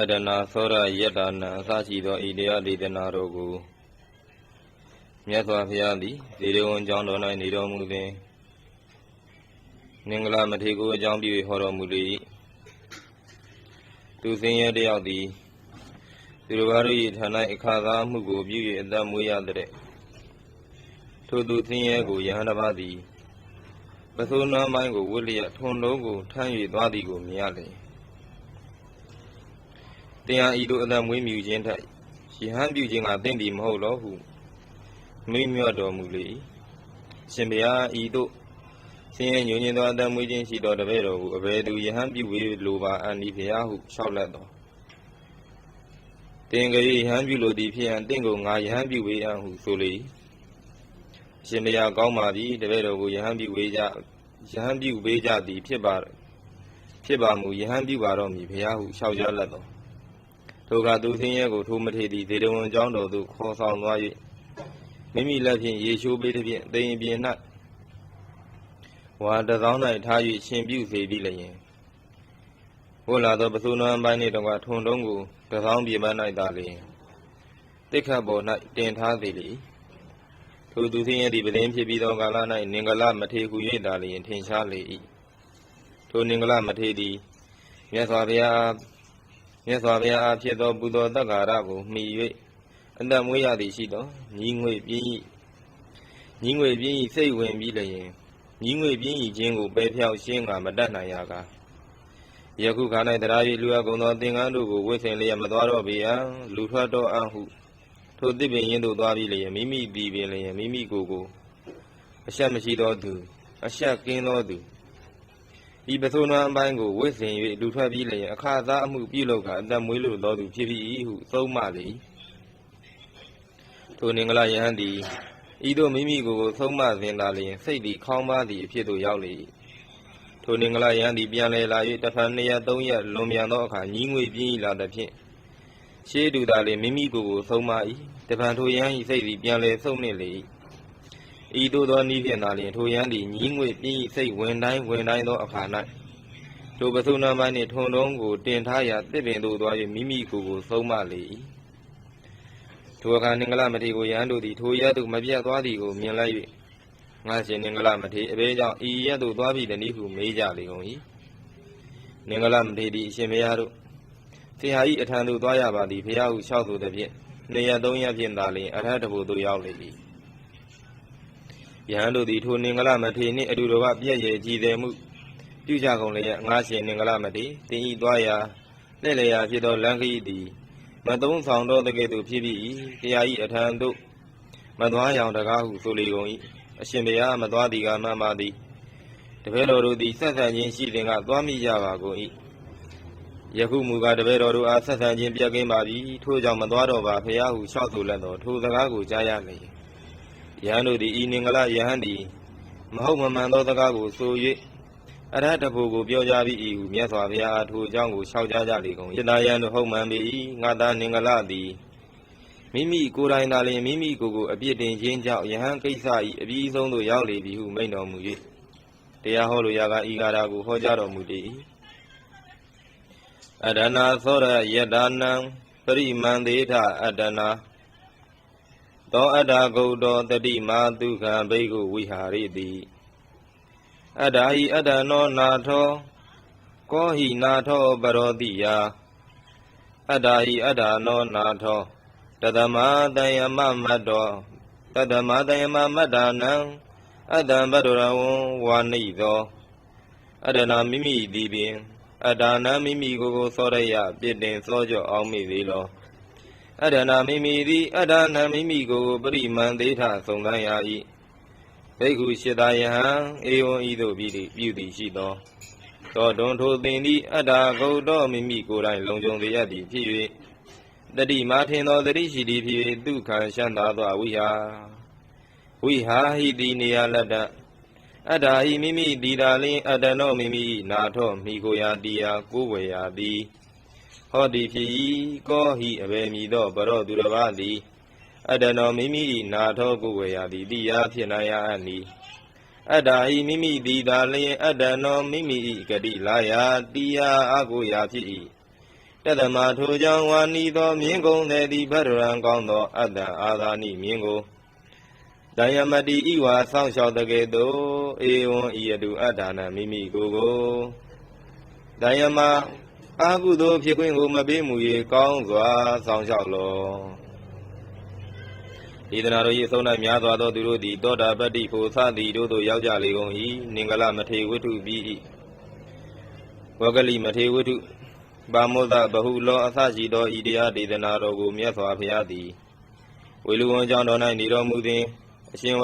အတနာသောရယတ္တာနံအစရှိသောဤတရားဒေသနာတော်ကိုမြတ်စွာဘုရားသည်ဒေရဝံကျောင်းတော်၌နေတော်မူသည်မင်္ဂလာမထေကိုအကြောင်းပြု၍ဟောတော်မူလေ၏သူစင်ရတယောက်သည်သူတော်ဘာတို့၏ဌာနအခါသာမှုကိုပြု၍အသက်မွေးရတဲ့ထိုသူစင်ရကိုယဟန်တစ်ပါးသည်ပစိုးနွမ်းပိုင်းကိုဝတ်လျက်ထွန်လုံးကိုထမ်း၍သွားသည်ကိုမြင်ရလေ တရားဤသို့အသက်မွေးမြူခြင်းထက်ယဟန်ပြုခြင်းကတင့်သည်မဟုတ်လောဟုမိန့်မြော့တော်မူလေ၏ရှင်ဘုရားဤသို့ဆင်းရဲညဉ့်ညင်သောအသက်မွေးခြင်းရှိတော်တပည့်တော်ကိုအဘယ်သူယဟန်ပြုဝေလိုပါအန်ဒီဘုရားဟုလျှောက်လက်တော်တင်ကြ၏ယဟန်ပြုလိုသည်ဖြစ်ရန်တင့်ကိုငါယဟန်ပြုဝေအံ့ဟုဆိုလေ၏အရှင်ဘုရားကောင်းပါပြီတပည့်တော်ကိုယဟန်ပြုဝေကြယဟန်ပြုဝေကြသည်ဖြစ်ပါဖြစ်ပါမူယဟန်ပြုပါတော့မည်ဘုရားဟုလျှောက်ကြလက်တော် ထိုကသူဆင်းရဲကိုထိုမထေသည်ဒေဒဝန်ကျောင်းတော်သို့ခေါ်ဆောင်သွား၍မိမိလက်ဖြင့်ရေရှိုးပေးသည်ဖြင့်တိမ်ပြင်၌ဝါတသောင်း၌ထား၍ရှင်ပြုစေပြီးလျင်ဟိုလာသောပစိုးနွမ်းပိုင်းနှင့်တကွာထုံတုံးကိုတသောင်းပြေပန်း၌သာလျင်တိခတ်ပေါ်၌တင်ထားသည်လေထိုသူဆင်းရဲသည်ပဒင်းဖြစ်ပြီးသောကာလ၌နင်္ဂလမထေဟု၍သာလျင်ထင်ရှားလေ၏ထိုနင်္ဂလမထေသည်မြတ်စွာဘုရား မြတ်စွာဘုရားအားဖြစ်သောပူဇော်တက္ကာရကိုမှီ၍အသက်မွေးရသည်ရှိသောညီငွေပြင်း၏ညီငွေပြင်း၏စိတ်ဝင်ပြီးလျင်ညီငွေပြင်း၏ခြင်းကိုပယ်ဖြောက်ရှင်းကမတတ်နိုင်ရကားယခုခါ၌တရား၍လူအပ်ကုန်သောသင်္ကန်းတို့ကိုဝိဆင်လျက်မသွားတော့ပေယံလူထွက်တော့အံ့ဟုထိုသစ်ပင်ရင်သို့သွားပြီးလျင်မိမိပြီးပင်လျင်မိမိကိုယ်ကိုအရှက်မရှိသောသူ အရှက်ကင်းသောသူ ဤပစိုးနွမ်းအပိုင်းကိုဝိဆင်၍လူထွက်ပြီးလျင်အခါသားအမှုပြုလုပ်ကအသက်မွေးလိုသောသူဖြစ်ပြီးဟုသုံးမလေ၏ထိုနင်္ဂလယဟန်သည်ဤသို့မိမိကိုယ်ကိုသုံးမစဉ်သာလျင်စိတ်သည်ခေါင်းပါသည်အဖြစ်သို့ရောက်လေ၏ထိုနင်္ဂလယဟန်သည်ပြန်လည်လာ၍တစ်ဖန်နှစ်ရက်သုံးရက်လွန်ပြန်သောအခါညီးငွေပြင်း၏လာသဖြင့်ရှေးတူသာလျင်မိမိကိုယ်ကိုသုံးမ၏တဖန်ထိုယဟန်၏စိတ်သည်ပြန်လည်ဆုံးနှင့်လေ၏ ဤသို့သောနည်းဖြင့်သာလျင်ထိုယဟန်သည်ညီးငွေပြင်း၏စိတ်ဝင်တိုင်းဝင်တိုင်းသောအခါ၌ထိုပသုနာမနှင့်ထုံတုံးကိုတင်ထားရာတစ်ပင်သို့သွား၍မိမိကိုယ်ကိုသုံးမလေ၏ထိုအခါနင်္ဂလမထေကိုယဟန်တို့သည်ထိုရက်သို့မပြတ်သွားသည်ကိုမြင်လိုက်၍ငါရှင်နင်္ဂလမထေအဘဲကြောင့်ဤရက်သို့သွားပြီတနည်းဟုမေးကြလေကုန်၏နင်္ဂလမထေသည်အရှင်ဘုရားတို့ဆရာဤအထံသို့သွားရပါသည်ဘုရားဟုလျှောက်ဆိုသည်ဖြင့်နှစ်ရက်သုံးရက်ဖြင့်သာလျှင်အရဟတဘုသို့ရောက်လေ၏ ယဟန်တို့သည်ထိုနင်္ဂလမထေနှင့်အတူတကွပြည့်ရဲ့ကြည်တယ်မှုပြုကြကုန်လျက်ငါရှင်နင်္ဂလမထေတင်ဤသွားရာလှည့်လည်ရာဖြစ်သောလမ်းခရီးသည်မသုံးဆောင်သောတကယ်သို့ဖြစ်ပြီးဆရာဤအထံသို့မသွားရောင်တကားဟုဆိုလေကုန်၏အရှင်ဘုရားမသွားသည်ကမှန်ပါသည်တပည့်တော်တို့သည်ဆက်ဆံခြင်းရှိစဉ်ကသွားမိကြပါကုန်၏ယခုမူကားတပည့်တော်တို့အားဆက်ဆံခြင်းပြက်ကင်းပါပြီထို့ကြောင့်မသွားတော့ပါဖရာဟုလျှောက်ဆိုလက်တော်ထိုစကားကိုကြားရလေ ယဟန်တို့သည်ဤနင်္ဂလယဟန်သည်မဟုတ်မမှန်သောစကားကိုဆို၍အရဟတဖို့ကိုပြောကြပြီးဤဟုမြတ်စွာဘုရားအားထိုအကြောင်းကိုလျှောက်ကြားကြလေကုန်၏တယံတို့ဟုတ်မှန်ပေ၏ငါသားနင်္ဂလသည်မိမိကိုယ်တိုင်သာလျှင်မိမိကိုယ်ကိုအပြစ်တင်ခြင်းကြောင့်ယဟန်ကိစ္စ၏အပြီးဆုံးသို့ရောက်လေပြီဟုမိန့်တော်မူ၍တရားဟောလိုရာကဤကာရာကိုဟောကြားတော်မူတည်၏အဒနာသောရယတနံပရိမန္တေထအဒနာ သောအတ္တဂௌတောတတိမာဒုက္ခံဘိက္ခုဝိဟာရိတိအတ္တဟိအတ္တနောနာထောကောဟိနာထောပရောတိယအတ္တဟိအတ္တနောနာထောတတမတယမမတ္တောတတမတယမမတ္တာနံအတ္တံဘဒရဝံဝါနိသောအတ္တနာမိမိသည်ပင်အတ္တနာမိမိကိုယ်ကိုသောရယပြစ်တင်သောကြောအောင်မိသေးလော အတ္တနာမိမိသည်အတ္တနာမိမိကိုယ်ကိုပရိမန္တေထသုံးသရ၏ဘိက္ခုရှိတယဟံဧဝံဤသို့ပြုသည်ပြုသည်ရှိသောသောတွန်ထိုသင်သည်အတ္တဂௌတောမိမိကိုယ်တိုင်လုံခြုံသေးရသည်ဖြစ်၍တတိမာထင်သောတတိရှိသည်ဖြစ်၍ဒုက္ခံရှမ်းသာသောဝိဟာဝိဟာဟိတိနေယလတ္တအတ္တဟိမိမိဒီတာလင်းအတ္တနောမိမိနာထောမိကိုရာတိယာကိုယ်ဝေရာသည် ဟောတိဖြစ်၏ကောဟိအဘယ်မည်သောဘရောသူတစ်ပါးသည်အတ္တနောမိမိနာထောကိုယ်ဝေရာသည်တိယာဖြစ်နိုင်ရအပ်နီအတ္တဟိမိမိဒီတာလင်းအတ္တနောမိမိဂတိလာယာတိယာအကိုရာဖြစ်၏တတမထိုကြောင့်ဝါနီသောမြင်းကုံသည်သည်ဘရရန်ကောင်းသောအတ္တအာသာနိမြင်းကိုဒယမတိဤဝါဆောင်းလျှောက်တကယ်သို့ဧဝံဤအတုအတ္တနာမိမိကိုယ်ကိုဒယမ အာဟုသောဖြစ်ခွင့်ကိုမပေးမူ၍ကောင်းစွာဆောင်းလျှောက်လောဒေသနာတော်၏အဆုံး၌များစွာသောသူတို့သည်တောတာပတ္တိဖို့သသည်တို့သို့ရောက်ကြလေကုန်၏နင်္ဂလမထေဝတ္ထုပြီး၏ဝဂလိမထေဝတ္ထုပါမောဒဘဟုလောအသရှိသောဤတရားဒေသနာတော်ကိုမြတ်စွာဘုရားသည်ဝေလူဝံကျောင်းတော်၌နေတော်မူသည်အရှင်ဝ